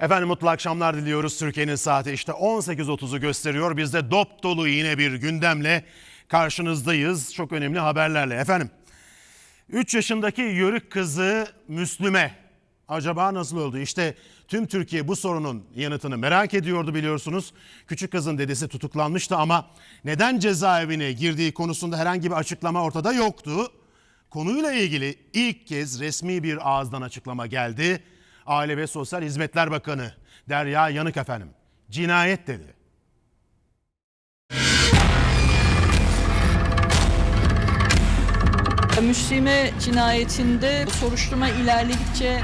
Efendim mutlu akşamlar diliyoruz. Türkiye'nin saati işte 18.30'u gösteriyor. Biz de dop dolu yine bir gündemle karşınızdayız. Çok önemli haberlerle. Efendim 3 yaşındaki yörük kızı Müslüme acaba nasıl oldu? İşte tüm Türkiye bu sorunun yanıtını merak ediyordu biliyorsunuz. Küçük kızın dedesi tutuklanmıştı ama neden cezaevine girdiği konusunda herhangi bir açıklama ortada yoktu. Konuyla ilgili ilk kez resmi bir ağızdan açıklama geldi. Aile ve Sosyal Hizmetler Bakanı Derya Yanık efendim cinayet dedi. Müslüme cinayetinde soruşturma ilerledikçe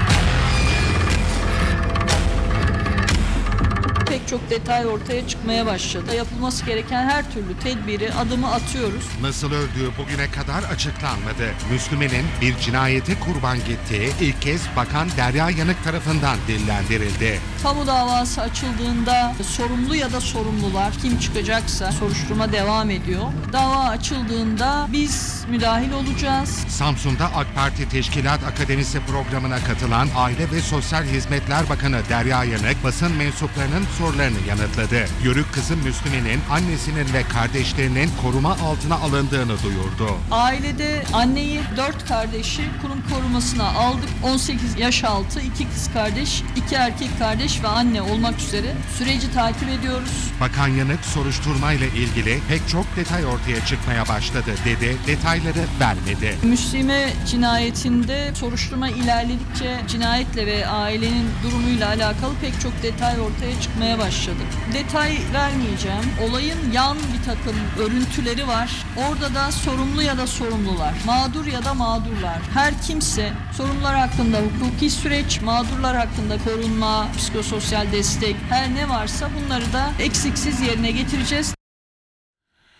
pek çok detay ortaya çıkmaya başladı. Yapılması gereken her türlü tedbiri, adımı atıyoruz. Nasıl öldüğü bugüne kadar açıklanmadı. Müslüme'nin bir cinayete kurban gittiği ilk kez Bakan Derya Yanık tarafından dillendirildi. Kamu davası açıldığında sorumlu ya da sorumlular kim çıkacaksa soruşturma devam ediyor. Dava açıldığında biz müdahil olacağız. Samsun'da AK Parti Teşkilat Akademisi programına katılan Aile ve Sosyal Hizmetler Bakanı Derya Yanık basın mensuplarının sorularını yanıtladı. Yörük kızı Müslüme'nin annesinin ve kardeşlerinin koruma altına alındığını duyurdu. Ailede anneyi dört kardeşi kurum korumasına aldık. 18 yaş altı iki kız kardeş, iki erkek kardeş ve anne olmak üzere süreci takip ediyoruz. Bakan Yanık soruşturmayla ilgili pek çok detay ortaya çıkmaya başladı dedi. Detayları vermedi. Müslüme cinayetinde soruşturma ilerledikçe cinayetle ve ailenin durumuyla alakalı pek çok detay ortaya çıkmaya başladı. Detay vermeyeceğim. Olayın yan bir takım örüntüleri var. Orada da sorumlu ya da sorumlular, mağdur ya da mağdurlar. Her kimse sorumlular hakkında hukuki süreç, mağdurlar hakkında korunma, psikososyal destek, her ne varsa bunları da eksiksiz yerine getireceğiz.